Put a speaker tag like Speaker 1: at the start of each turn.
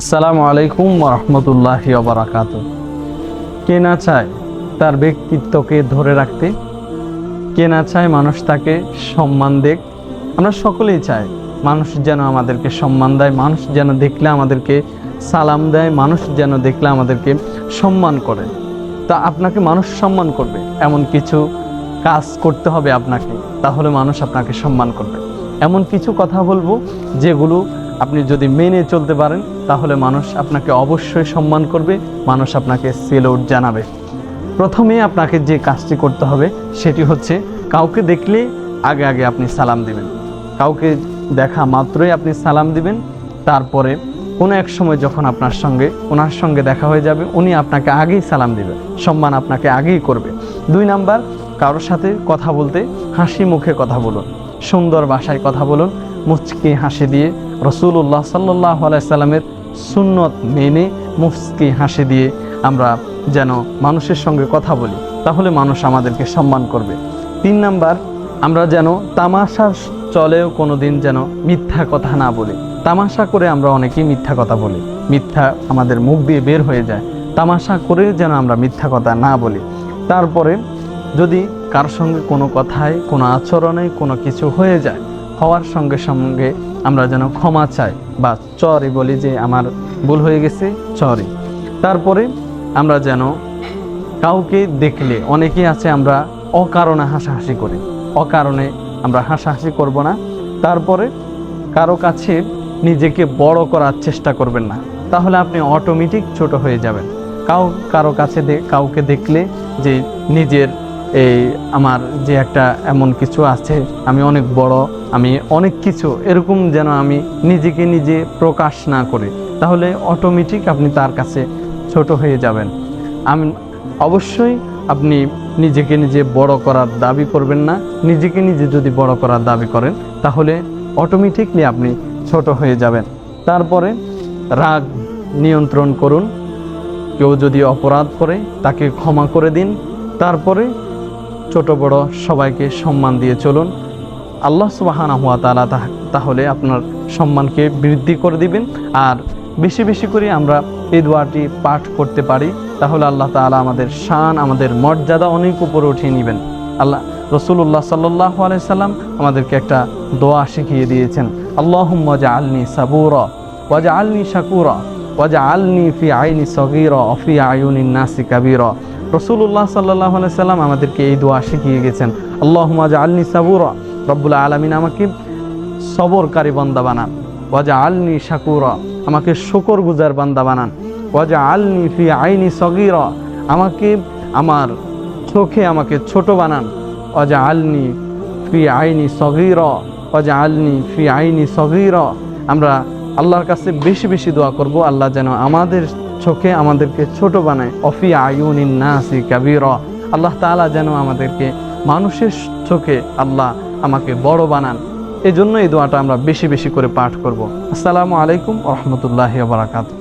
Speaker 1: আসসালামু আলাইকুম রহমতুল্লাহ বারাকাত কে না চায় তার ব্যক্তিত্বকে ধরে রাখতে? কে না চায় মানুষ তাকে সম্মান দেখ আমরা সকলেই চাই মানুষ যেন আমাদেরকে সম্মান দেয়, মানুষ যেন দেখলে আমাদেরকে সালাম দেয়, মানুষ যেন দেখলে আমাদেরকে সম্মান করে। তা আপনাকে মানুষ সম্মান করবে? এমন কিছু কাজ করতে হবে আপনাকে, তাহলে মানুষ আপনাকে সম্মান করবে। এমন কিছু কথা বলব যেগুলো আপনি যদি মেনে চলতে পারেন, তাহলে মানুষ আপনাকে অবশ্যই সম্মান করবে, মানুষ আপনাকে সেলউট জানাবে। প্রথমে আপনাকে যে কাজটি করতে হবে, সেটি হচ্ছে কাউকে দেখলে আগে আগে আপনি সালাম দিবেন। কাউকে দেখা মাত্রই আপনি সালাম দিবেন, তারপরে কোনো এক সময় যখন আপনার সঙ্গে, ওনার সঙ্গে দেখা হয়ে যাবে, উনি আপনাকে আগেই সালাম দিবে, সম্মান আপনাকে আগেই করবে। দুই নাম্বার, কারোর সাথে কথা বলতে হাসি মুখে কথা বলুন, সুন্দর ভাষায় কথা বলুন মুচকি হাসি দিয়ে রসুল্লাহ সাল্লাহ আলাইসাল্লামের সুন্নত মেনে মুচকি হাসি দিয়ে আমরা যেন মানুষের সঙ্গে কথা বলি, তাহলে মানুষ আমাদেরকে সম্মান করবে। তিন নাম্বার, আমরা যেন তামাশার চলেও কোনো দিন যেন মিথ্যা কথা না বলি। তামাশা করে আমরা অনেকেই মিথ্যা কথা বলি। মিথ্যা আমাদের মুখ দিয়ে বের হয়ে যায়। তামাশা করে যেন আমরা মিথ্যা কথা না বলি। তারপরে যদি কার সঙ্গে কোনো কথায়, কোনো আচরণে কোনো কিছু হয়ে যায় হওয়ার সঙ্গে সঙ্গে আমরা যেন ক্ষমা চাই বা চরি বলি যে আমার ভুল হয়ে গেছে, চরি। তারপরে আমরা যেন কাউকে দেখলে, অনেকেই আছে আমরা অকারণে হাসাহাসি করি। অকারণে আমরা হাসাহাসি করব না। তারপরে কারও কাছে নিজেকে বড় করার চেষ্টা করবেন না। তাহলে আপনি অটোমেটিক ছোট হয়ে যাবেন। কাউ, কারও কাছে কাউকে দেখলে যে নিজের এই আমার যে একটা এমন কিছু আছে, আমি অনেক বড়, আমি অনেক কিছু, এরকম যেন আমি নিজেকে নিজে প্রকাশ না করি, তাহলে অটোমেটিক আপনি তার কাছে ছোট হয়ে যাবেন। আমি অবশ্যই আপনি নিজেকে নিজে বড় করার দাবি করবেন না, নিজেকে নিজে যদি বড় করার দাবি করেন, তাহলে অটোমেটিকলি আপনি ছোট হয়ে যাবেন। তারপরে রাগ নিয়ন্ত্রণ করুন, কেউ যদি অপরাধ করে, তাকে ক্ষমা করে দিন। তারপরে ছোট বড় সবাইকে সম্মান দিয়ে চলুন। আল্লাহ সুবাহানা হুয়া তালা তাহলে আপনার সম্মানকে বৃদ্ধি করে দিবেন। আর বেশি বেশি করে আমরা এই দোয়াটি পাঠ করতে পারি। তাহলে আল্লাহ তাআলা আমাদের শান, আমাদের মর্যাদা অনেক উপরে উঠিয়ে নেবেন। আল্লাহ রসুল্লাহ সাল্লাহ আলাইসাল্লাম আমাদেরকে একটা দোয়া শিখিয়ে দিয়েছেন। আল্লাহ আল্লাহুম্মা আলনি সাবুরা ওয়াজা আলনি শাকুরা ওয়াজা আলনি ফি আইনি সগিরা অফি আয়ুনিন নাসি কাবিরা। রসুল্লাহ সাল্লাহ সাল্লাম আমাদেরকে এই দোয়া শিখিয়ে গেছেন আল্লাহ মাজা আলনি সাবুরা, রব্বুল আলমিন আমাকে সবরকারী বান্দা বানান। ওয়াজা আলনি শাকুরা, আমাকে শকর গুজার বান্দা বানান। ওয়াজা আলনি ফি আইনি সগিরা, আমাকে, আমার চোখে আমাকে ছোট বানান। ওয়াজা আলনি ফি আইনি সগিরা ওয়াজা আলনি ফি আইনি সগিরা। আমরা আল্লাহর কাছে বেশি বেশি দোয়া করব, আল্লাহ যেন আমাদের চোখে আমাদেরকে ছোট বানায়। অফি আয়ুনিন নাসি কাবির। আল্লাহ তালা যেন আমাদেরকে মানুষের চোখে আল্লাহ আমাকে বড় বানান। এই জন্য এই দোয়াটা আমরা বেশি বেশি করে পাঠ করব। আসসালামু আলাইকুম রহমতুল্লাহ বারাকাতু